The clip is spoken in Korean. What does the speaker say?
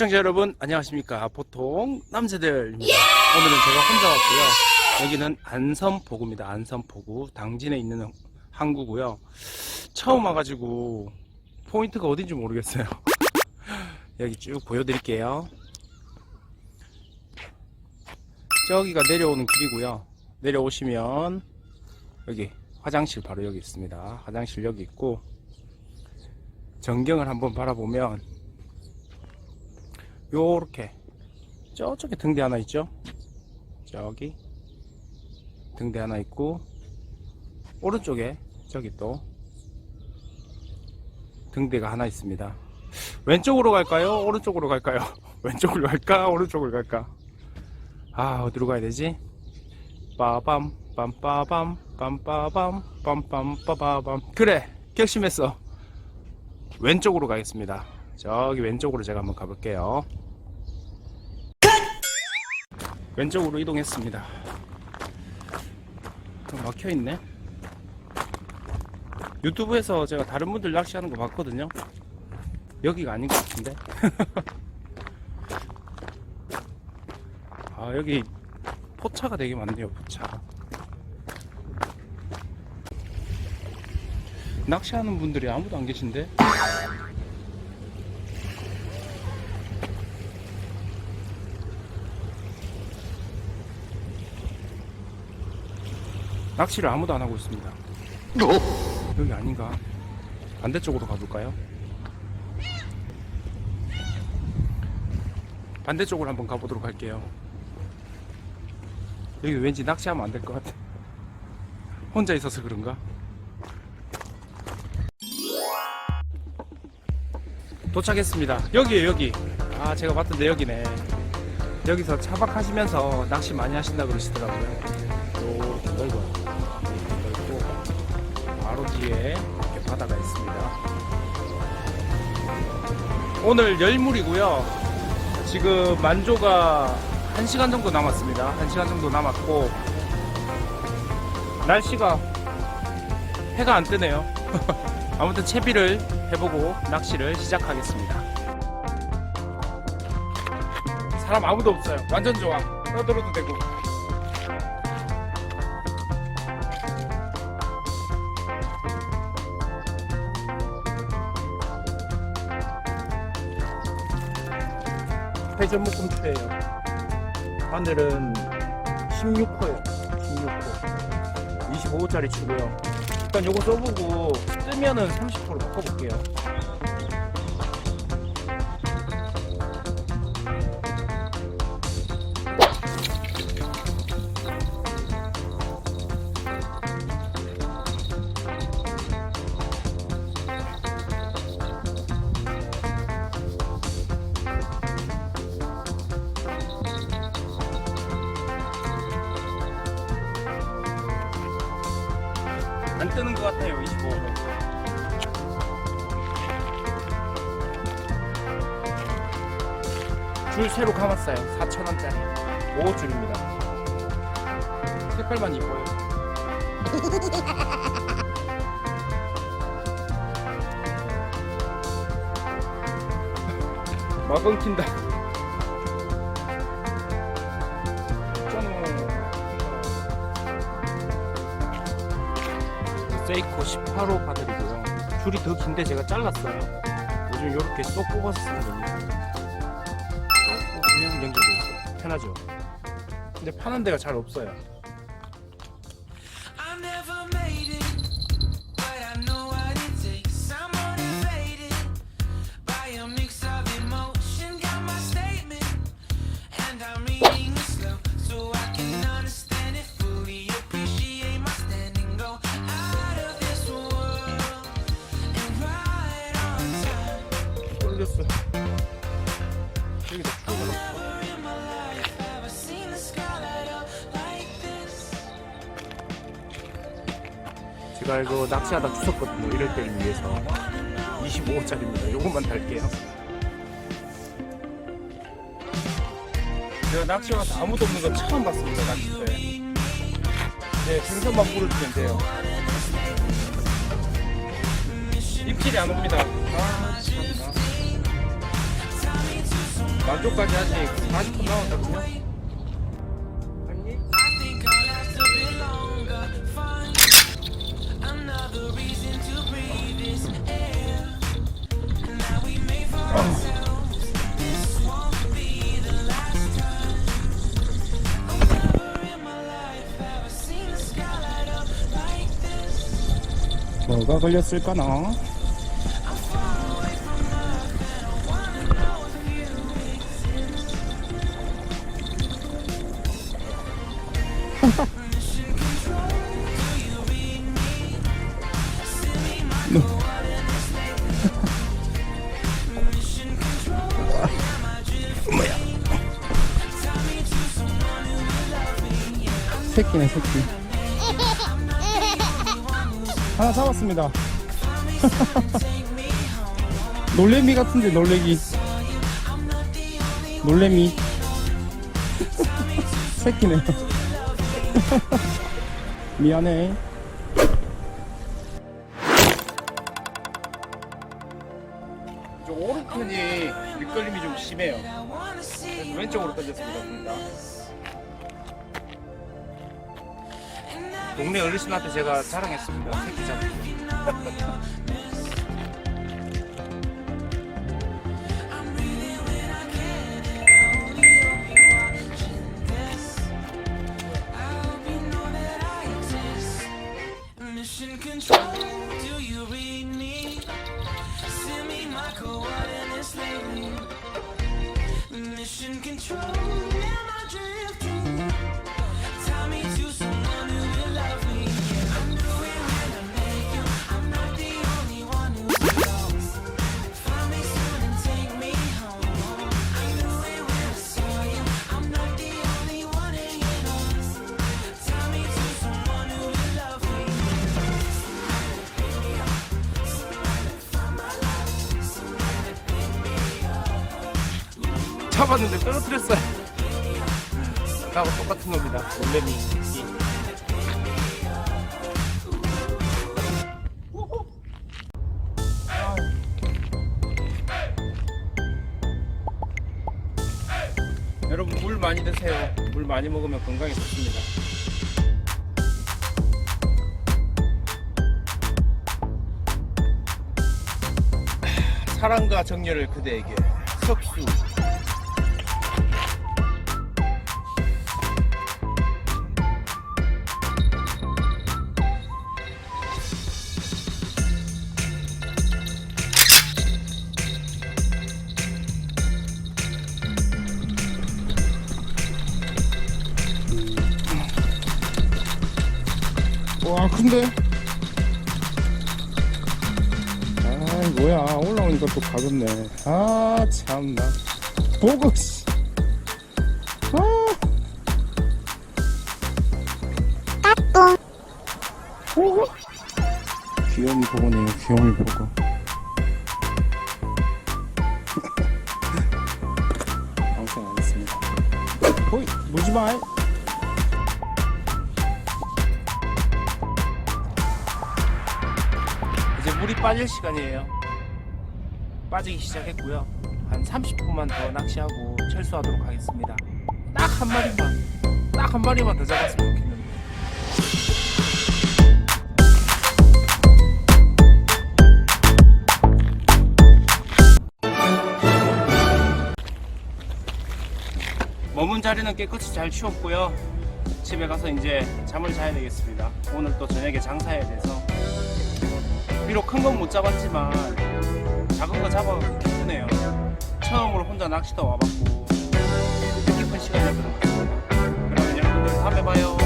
시청자 여러분 안녕하십니까. 보통 남자들입니다. 오늘은 제가 혼자 왔고요. 여기는 안선포구입니다. 안선포구. 당진에 있는 항구고요. 처음 와가지고 포인트가 어딘지 모르겠어요. 여기 쭉 보여드릴게요. 저기가 내려오는 길이고요. 내려오시면 여기 화장실 바로 여기 있습니다. 화장실 여기 있고 전경을 한번 바라보면 요렇게. 저쪽에 등대 하나 있죠? 저기. 등대 하나 있고 오른쪽에 저기 또. 등대가 하나 있습니다. 왼쪽으로 갈까요? 오른쪽으로 갈까요? 왼쪽으로 갈까? 오른쪽으로 갈까? 아 어디로 가야 되지? 빠밤 빰빠밤 빰빠밤 빰빰빠바밤. 그래 결심했어. 왼쪽으로 가겠습니다 저기 왼쪽으로 제가 한번 가볼게요. 왼쪽으로 이동했습니다. 어, 막혀있네. 유튜브에서 제가 다른 분들 낚시하는 거 봤거든요. 여기가 아닌 것 같은데. 아 여기 포차가 되게 많네요 포차. 낚시하는 분들이 아무도 안 계신데 낚시를 아무도 안 하고 있습니다. 여기 아닌가? 반대쪽으로 가볼까요? 반대쪽으로 한번 가보도록 할게요. 여기 왠지 낚시하면 안 될 것 같아. 혼자 있어서 그런가? 도착했습니다. 여기에요, 여기. 아, 제가 봤던데 여기네. 여기서 차박하시면서 낚시 많이 하신다 그러시더라고요. 이렇게 넓어요. 뒤에 이렇게 바다가 있습니다. 오늘 열물이고요. 지금 만조가 1시간 정도 남았습니다. 1시간 정도 남았고 날씨가 해가 안 뜨네요. 아무튼 채비를 해보고 낚시를 시작하겠습니다. 사람 아무도 없어요. 완전 좋아. 떠들어도 되고. 회전 묶음대예요. 바늘은 16호예요. 16호. 25호짜리 치고요. 일단 요거 써보고 뜨면은 30호로 바꿔볼게요. 같아요, 25호. 줄 새로 감았어요. 4,000원짜리. 5줄입니다. 색깔만 이뻐요. 막 끊긴다. 세이코 18호 바늘이고요. 줄이 더 긴데 제가 잘랐어요. 요즘 이렇게 쏙 뽑아서 쓰는 겁니다. 쏙 그냥 연결돼 있어요. 편하죠. 근데 파는 데가 잘 없어요. 제가 낚시하다 주웠거든요. 이럴 때를 위해서. 25호짜리입니다. 요것만 달게요. 제가 낚시 와서 아무도 없는 건 처음 봤습니다. 낚시 때. 네, 생선만 물어주면 돼요. 입질이 안 옵니다. 아, 참나. 만족까지 아직 40분 남았거든요. Yeah, I'm 새끼네 새끼. 하나 잡았습니다. 놀래미 같은데 놀래기. 놀래미. 새끼네. 미안해. 저 오른편이 밑걸림이 좀 심해요. 그래서 왼쪽으로 던졌습니다. 동네 어르신한테 제가 자랑했습니다. 새끼 잡기. 잡았는데 떨어뜨렸어요. 나하고 똑같은 놈이다. 놀래미. 여러분 물 많이 드세요. 물 많이 먹으면 건강에 좋습니다. 사랑과 정열을 그대에게 석수 와 큰데? 아 뭐야? 올라오니까 또 가볍네. 아 참나. 보고 씨. 아. 보고? 귀염이 보고네요 귀염이 보고. 방송 안 했습니다. 호이 물지마. 이 빠질 시간이에요. 빠지기 시작했고요. 한 30분만 더 낚시하고 철수하도록 하겠습니다. 딱 한 마리만, 딱 한 마리만 더 잡았으면 좋겠는데. 머문 자리는 깨끗이 잘 치웠고요. 집에 가서 이제 잠을 자야 되겠습니다. 오늘 또 저녁에 장사해야 돼서 비록 큰 건 못 잡았지만 작은 거 잡아 기쁘네요. 처음으로 혼자 낚시터 와봤고 뜻깊은 시간이었던 것 같습니다. 그러면 여러분들 다음에 봐요.